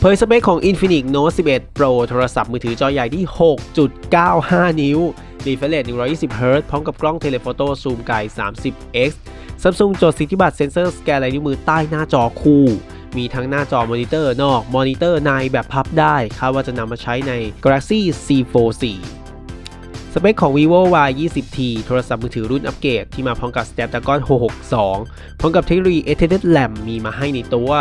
เผยสเปคของ Infinix Note 11 Pro โทรศัพท์มือถือจอใหญ่ที่ 6.95 นิ้ว refresh rate 120 Hz พร้อมกับกล้องเทเลโฟโต้ซูมไกล 30x Samsung จดสิทธิบัตรเซ็นเซอร์สแกนลายนิ้วมือใต้หน้าจอคู่ มีทั้งหน้าจอมอนิเตอร์นอก มอนิเตอร์ในแบบพับได้ คาดว่าจะนำมาใช้ใน Galaxy C4 4 สเปคของ vivo y 2 0 t โทรศัพท์มือถือรุ่นอัปเกรดที่มาพร้อมกับ Snapdragon 662 พร้อมกับเทคโนโลยี Extended RAM มีมาให้ในตัว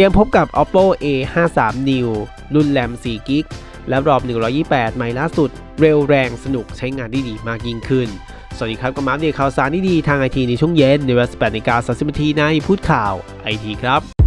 รียมพบกับ oppo a 5 3 new รุ่นแรม4กิกและรอบ 128 ไมล์ล่าสุด เร็วแรงสนุกใช้งานได้ดีมากยิ่งขึ้น สวัสดีครับก็มาอัปเดตข่าวสารดีๆทางไอทีในช่วงเย็นในเวลา18นาฬิกา30นาทีในพูดข่าวไอทีครับ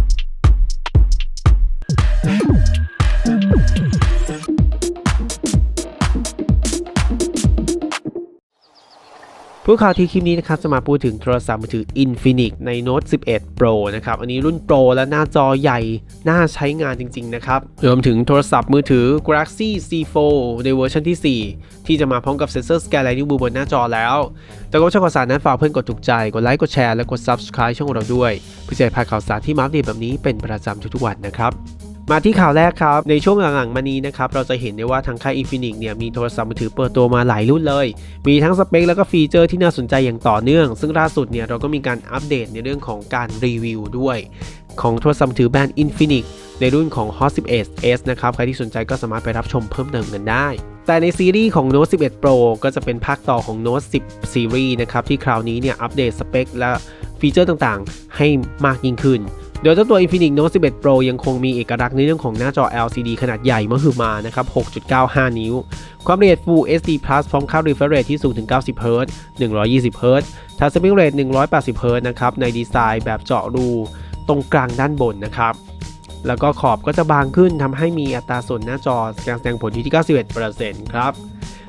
ผู้ข่าวที่คลิปนี้นะครับจะมาพูดถึงโทรศัพท์มือถือ Infinix ใน Note 11 Pro นะครับ อันนี้รุ่น Pro และหน้าจอใหญ่ น่าใช้งานจริง ๆ นะครับ รวมถึงโทรศัพท์มือถือ Galaxy C4 ในเวอร์ชันที่ 4 ที่จะมาพร้อมกับเซ็นเซอร์สแกนลายนิ้วมือบนหน้าจอแล้ว แต่ก็ชอบข่าวสารนั้นฝากเพื่อนกดถูกใจ กดไลค์ กดแชร์ และกด Subscribe ช่องเราด้วย เพื่อจะพาข่าวสารที่มาอัปเดตแบบนี้เป็นประจำทุกๆวันนะครับ มาที่ข่าวแรกครับ ในช่วงหลังๆมานี้นะครับ เราจะเห็นได้ว่าทางค่าย Infinix เนี่ยมีโทรศัพท์มือถือเปิดตัวมาหลายรุ่นเลย มีทั้งสเปคแล้วก็ฟีเจอร์ที่น่าสนใจอย่างต่อเนื่อง ซึ่งล่าสุดเนี่ยเราก็มีการอัปเดตในเรื่องของการรีวิวด้วย ของโทรศัพท์มือถือแบรนด์ Infinix ในรุ่นของ Hot 11s นะครับ ใครที่สนใจก็สามารถไปรับชมเพิ่มเติมกันได้แต่ในซีรีส์ของ Note 11 Pro ก็จะเป็นภาคต่อของ Note 10 Series นะครับ ที่คราวนี้เนี่ยอัปเดตสเปคและฟีเจอร์ต่างๆ ให้มากยิ่งขึ้น โดยเจ้าตัว Infinix Note 11 Pro ยังคงมีเอกลักษณ์ในเรื่องของหน้าจอ LCD ขนาดใหญ่มหึมานะครับ 6.95 นิ้ว ความละเอียด Full HD Plus พร้อมค่า refresh rate ที่สูงถึง 90 Hz 120 Hz Transmit rate 180 Hz นะครับ ในดีไซน์แบบเจาะรูตรงกลางด้านบนนะครับแล้วก็ขอบก็จะบางขึ้นทำให้มีอัตราส่วนหน้าจอการแสดงผลอยู่ที่ 91%ครับ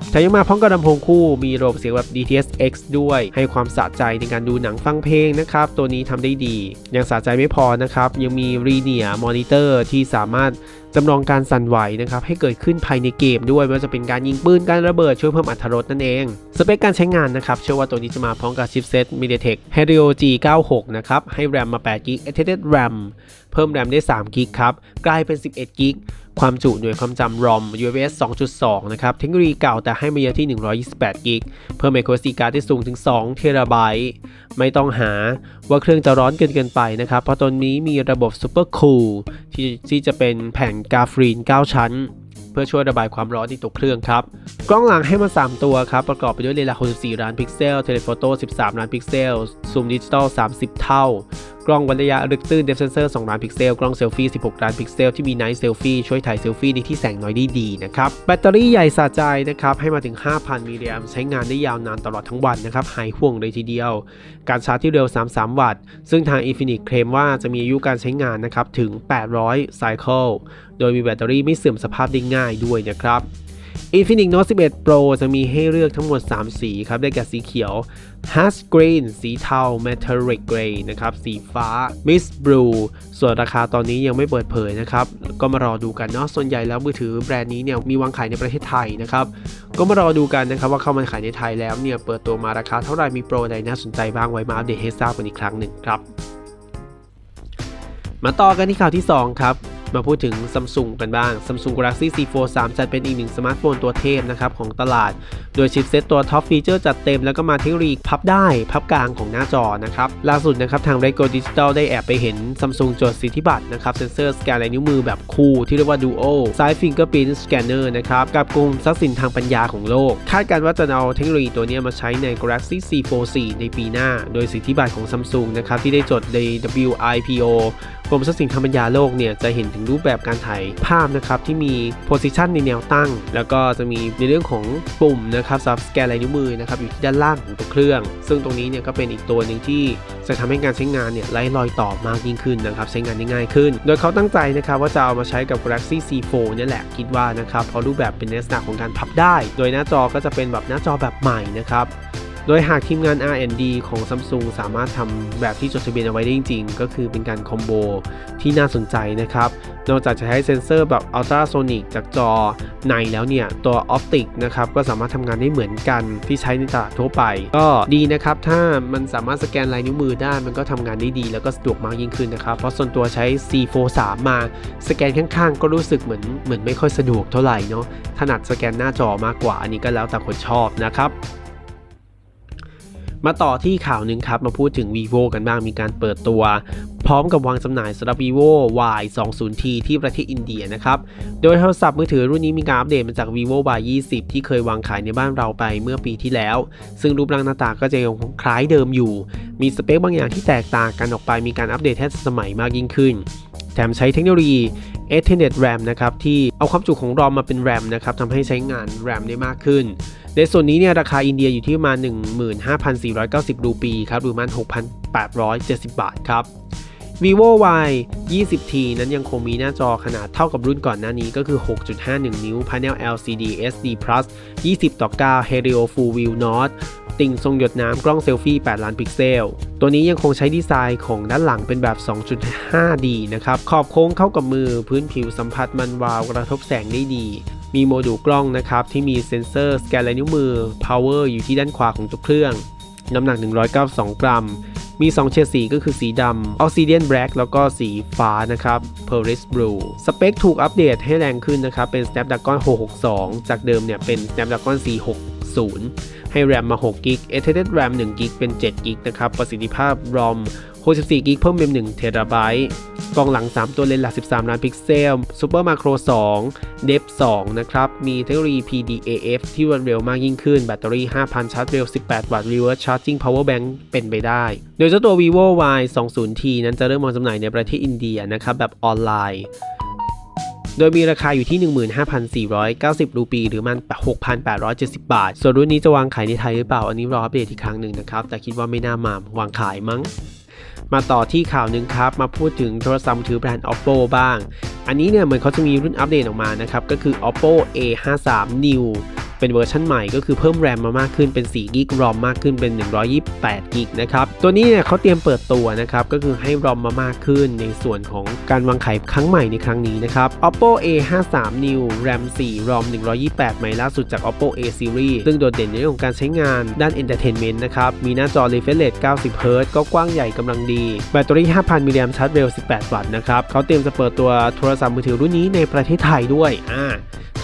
แถมยังมาพร้อมกับลำโพงคู่มีระบบเสียงแบบ DTS-X ด้วย ให้ความสะใจในการดูหนังฟังเพลงนะครับ ตัวนี้ทำได้ดี ยังสะใจไม่พอนะครับ ยังมี Linear Monitor ที่สามารถจำลองการสั่นไหวนะครับให้เกิดขึ้นภายในเกมด้วยไม่ว่าจะเป็นการยิงปืนการระเบิดช่วยเพิ่มอรรถรสนั่นเอง สเปคการใช้งานนะครับเชื่อว่าตัวนี้จะมาพร้อมกับชิปเซ็ต MediaTek Helio G96 นะครับให้แรมมา8 g b Extended RAM เพิ่มแรมได้3 g b ครับ กลายเป็น 11 g b ความจุหน่วยความจำ ROM UFS 2.2 นะครับ เทคโนโลยีเก่าแต่ให้มาเยอะที่ 128กิก เพิ่ม microSD card ได้สูงถึง 2 เทราไบต์ ไม่ต้องหาว่าเครื่องจะร้อนเกินเกินไปนะครับ เพราะตัวนี้มีระบบ Super Cool ที่ที่จะเป็นแผ่นกาฟรีน 9 ชั้นเพื่อช่วยระบายความร้อนที่ตัวเครื่องครับ กล้องหลังให้มา 3 ตัวครับ ประกอบไปด้วยเลนส์64ล้านพิกเซล เทเลโฟโต้ 13 ล้านพิกเซล ซูมดิจิตอล 30 เท่า กล้องวัดระยะลึกตื้นเดฟเซนเซอร์2ล้านพิกเซล กล้องเซลฟี่ 16 ล้านพิกเซล ที่มีไนท์เซลฟี่ช่วยถ่ายเซลฟี่ในที่แสงน้อยได้ดีนะครับ แบตเตอรี่ใหญ่สะใจนะครับ ให้มาถึง 5,000 มิลลิแอมป์ใช้งานได้ยาวนานตลอดทั้งวันนะครับ หายห่วงเลยทีเดียว การชาร์จที่เร็ว 33 วัตต์ ซึ่งทาง Infinix เคลมว่าจะมีอายุการใช้งานนะครับถึง 800 ไซเคิล โดยมีแบตเตอรี่ไม่เสื่อมสภาพได้ง่ายด้วยนะครับ Infinix Note 11 Pro จะมีให้เลือกทั้งหมด 3 สีครับ ได้แก่สีเขียว Hush Green สีเทา Metallic Gray นะครับ สีฟ้า Mist Blue ส่วนราคาตอนนี้ยังไม่เปิดเผยนะครับ ก็มารอดูกันเนาะ ส่วนใหญ่แล้วมือถือแบรนด์นี้เนี่ยมีวางขายในประเทศไทยนะครับ ก็มารอดูกันนะครับว่าเข้ามาขายในไทยแล้วเนี่ยเปิดตัวมาราคาเท่าไหร่ มีโปรใดน่าสนใจบ้างไว้มาอัปเดตให้ทราบกันอีกครั้งหนึ่งครับ มาต่อกันที่ข่าวที่ 2 ครับ มาพูดถึง Samsung กันบ้าง Samsung Galaxy C4 3 จัดเป็นอีกหนึ่งสมาร์ทโฟนตัวเทพนะครับของตลาด โดยชิปเซตตัวท็อปฟีเจอร์จัดเต็มแล้วก็มาเทคโนโลยีพับได้พับกลางของหน้าจอนะครับ ล่าสุดนะครับทาง r e g o Digital ได้แอบไปเห็น Samsung จดสิทธิบัตรนะครับเซนเซอร์สแกนลายนิ้วมือแบบคู่ที่เรียกว่า Duo ซ้าย Fingerprint Scanner นะครับกับกลุ่มทรัพย์สินทางปัญญาของโลก คาดการณ์ว่าจะเอาเทคโนโลยีตัวนี้มาใช้ใน Galaxy C4 4ในปีหน้า โดยสิทธิบัตรของ Samsung นะครับที่ได้จดใน WIPO กรมทรัพย์สินทางปัญญาโลกเนี่ยจะเห็นถึงรูปแบบการถ่ายภาพนะครับที่มี position ในแนวตั้ง แล้วก็จะมีในเรื่องของปุ่มนะครับสำหรับสแกนลายนิ้วมือนะครับอยู่ที่ด้านล่างของตัวเครื่อง ซึ่งตรงนี้เนี่ยก็เป็นอีกตัวหนึ่งที่จะทำให้การใช้งานเนี่ยไร้รอยต่อมากยิ่งขึ้นนะครับใช้งานได้ง่ายขึ้น โดยเขาตั้งใจนะครับว่าจะเอามาใช้กับ Galaxy C4 เนี่ยแหละคิดว่านะครับเพราะรูปแบบเป็นลักษณะของการพับได้ โดยหน้าจอก็จะเป็นแบบหน้าจอแบบใหม่นะครับ โดยหากทีมงาน R&D ของ Samsung สามารถทำแบบที่จดทะเบียนเอาไว้ได้จริงๆ ก็คือเป็นการคอมโบที่น่าสนใจนะครับ นอกจากจะใช้เซ็นเซอร์แบบ Ultrasonic จากจอในแล้วเนี่ย ตัว Optic นะครับก็สามารถทำงานได้เหมือนกันที่ใช้ในตลาดทั่วไป ก็ดีนะครับ ถ้ามันสามารถสแกนลายนิ้วมือได้มันก็ทำงานได้ดีแล้วก็สะดวกมากยิ่งขึ้นนะครับ เพราะส่วนตัวใช้ C43 มาสแกนข้างๆ ก็รู้สึกเหมือนเหมือนไม่ค่อยสะดวกเท่าไหร่เนาะถนัดสแกนหน้าจอมากกว่าอันนี้ก็แล้วแต่คนชอบนะครับ มาต่อที่ข่าวหนึ่งครับ มาพูดถึง vivo กันบ้างมีการเปิดตัว พร้อมกับวางจำหน่ายสำหรับ vivo y 2 0 t ที่ประเทศอินเดียนะครับ โดยโทรศัพท์มือถือรุ่นนี้มีการอัปเดตมาจาก vivo y 20ที่เคยวางขายในบ้านเราไปเมื่อปีที่แล้ว ซึ่งรูปร่างหน้าตาก็จะยังคล้ายเดิมอยู่ มีสเปคบางอย่างที่แตกต่างกันออกไปมีการอัปเดตแทนสมัยมากยิ่งขึ้น แถมใช้เทคโนโลยี Ethernet RAM นะครับที่เอาความจุของ ROM มาเป็น RAM นะครับทำให้ใช้งาน RAM ได้มากขึ้น ในส่วนนี้เนี่ยราคาอินเดียอยู่ที่ประมาณ 15,490 รูปีครับหรือประมาณ 6,870 บาทครับ vivo y 20t นั้นยังคงมีหน้าจอขนาดเท่ากับรุ่นก่อนหน้านี้ก็คือ 6.51 นิ้ว Panel LCD SD Plus 20 ต่อ 9 Helio Full View Notch ติ่งทรงหยดน้ำกล้องเซลฟี่ 8 ล้านพิกเซล ตัวนี้ยังคงใช้ดีไซน์ของด้านหลังเป็นแบบ 2.5D นะครับ ขอบโค้งเข้ากับมือพื้นผิวสัมผัสมันวาวกระทบแสงได้ดี มีโมดูลกล้องนะครับ ที่มีเซ็นเซอร์สแกนลายนิ้วมือ power อยู่ที่ด้านขวาของตัวเครื่อง น้ำหนัก 192 กรัม มี 2 เฉดสีก็คือสีดำ Obsidian Black แล้วก็สีฟ้านะครับ Paris Blue สเปคถูกอัปเดตให้แรงขึ้นนะครับ เป็น Snapdragon 662 จากเดิมเนี่ยเป็น Snapdragon 460ให้ RAM มา 6 g b Ethernet RAM 1 g b เป็น7 g b นะครับ ประสิทธิภาพ ROM 64 g b เพิ่มเป็น1 t b กล้องหลัง 3 ตัวเลนส์หลัก 13 ล้านพิกเซล Super Macro 2 Depth 2นะครับ มีเทคโนโลยี PDAF ที่รวดเร็วมากยิ่งขึ้น แบตเตอรี่ 5,000 ชาร์จเร็ว 18 วัตต์ Reverse Charging Power Bank เป็นไปได้ โดยเจ้าตัว vivo y 2 0 t นั้นจะเริ่มวางจำหน่ายในประเทศอินเดียนะครับ แบบออนไลน์ โดยมีราคาอยู่ที่ 15,490 รูปี หรือมัน 6,870 บาท ส่วนรุ่นนี้จะวางขายในไทยหรือเปล่า อันนี้รออัปเดตอีกครั้งหนึ่งนะครับ แต่คิดว่าไม่น่ามาวางขายมั้งมาต่อที่ข่าวหนึ่งครับ มาพูดถึงโทรศัพท์มือถือแบรนด์ oppo บ้าง อันนี้เนี่ยเหมือนเขาจะมีรุ่นอัปเดตออกมานะครับ ก็คือ oppo a53 new เป็นเวอร์ชันใหม่ก็คือเพิ่มแรมมามากขึ้นเป็น4กิก ROM มากขึ้นเป็น 128กิกนะครับตัวนี้เนี่ยเขาเตรียมเปิดตัวนะครับก็คือให้ ROM มามากขึ้นในส่วนของการวางขายครั้งใหม่ในครั้งนี้นะครับ oppo a53 new RAM 4 ROM 128 ใหม่ล่าสุดจาก oppo a series ซึ่งโดดเด่นในเรื่องของการใช้งานด้าน entertainment นะครับมีหน้าจอ refresh rate 90 Hz ก็กว้างใหญ่กำลังดี แบตเตอรี่ 5,000 มิลลิแอมชาร์จเร็ว 18 วัตต์นะครับเขาเตรียมจะเปิดตัวโทรศัพท์มือถือรุ่นนี้ในประเทศไทยด้วยอ่า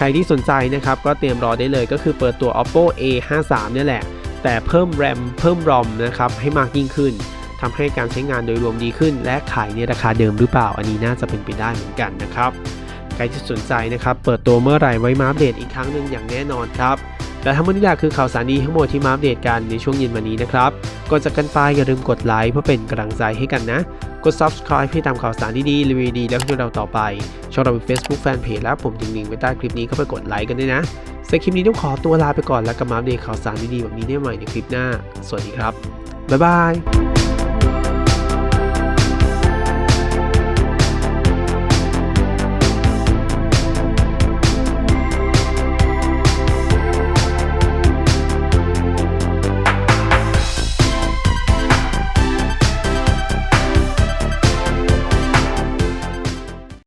รที่สนใจนะครับก็เตรียมรอได้เลยก็คือเปิดตัว oppo a53 เนี่ยแหละ แต่เพิ่ม RAM เพิ่ม ROM นะครับให้มากยิ่งขึ้นทำให้การใช้งานโดยรวมดีขึ้น และขายในราคาเดิมหรือเปล่า อันนี้น่าจะเป็นไปได้เหมือนกันนะครับใครที่สนใจนะครับ เปิดตัวเมื่อไหร่ไว้มาอัปเดตอีกครั้งหนึ่งอย่างแน่นอนครับ และทั้งหมดนี้แหละคือข่าวสารดีทั้งหมดที่มาอัปเดตกันในช่วงเย็นวันนี้นะครับก่อนจากกันไปอย่าลืมกดไลค์เพื่อเป็นกำลังใจให้กันนะ กด subscribe เพื่อตามข่าวสารดีๆรีวิวดีแล้วก็เราต่อไป ช่องเราเป็น Facebook Fanpage และผมทิ้งลิงก์ไว้ใต้คลิปนี้ก็ไปกดไลค์กันด้วยนะสำหรับคลิปนี้ต้องขอตัวลาไปก่อนแล้วกลับมาอัปเดตข่าวสารดีๆแบบนี้ได้ใหม่ในคลิปหน้า สวัสดีครับ บ๊ายบาย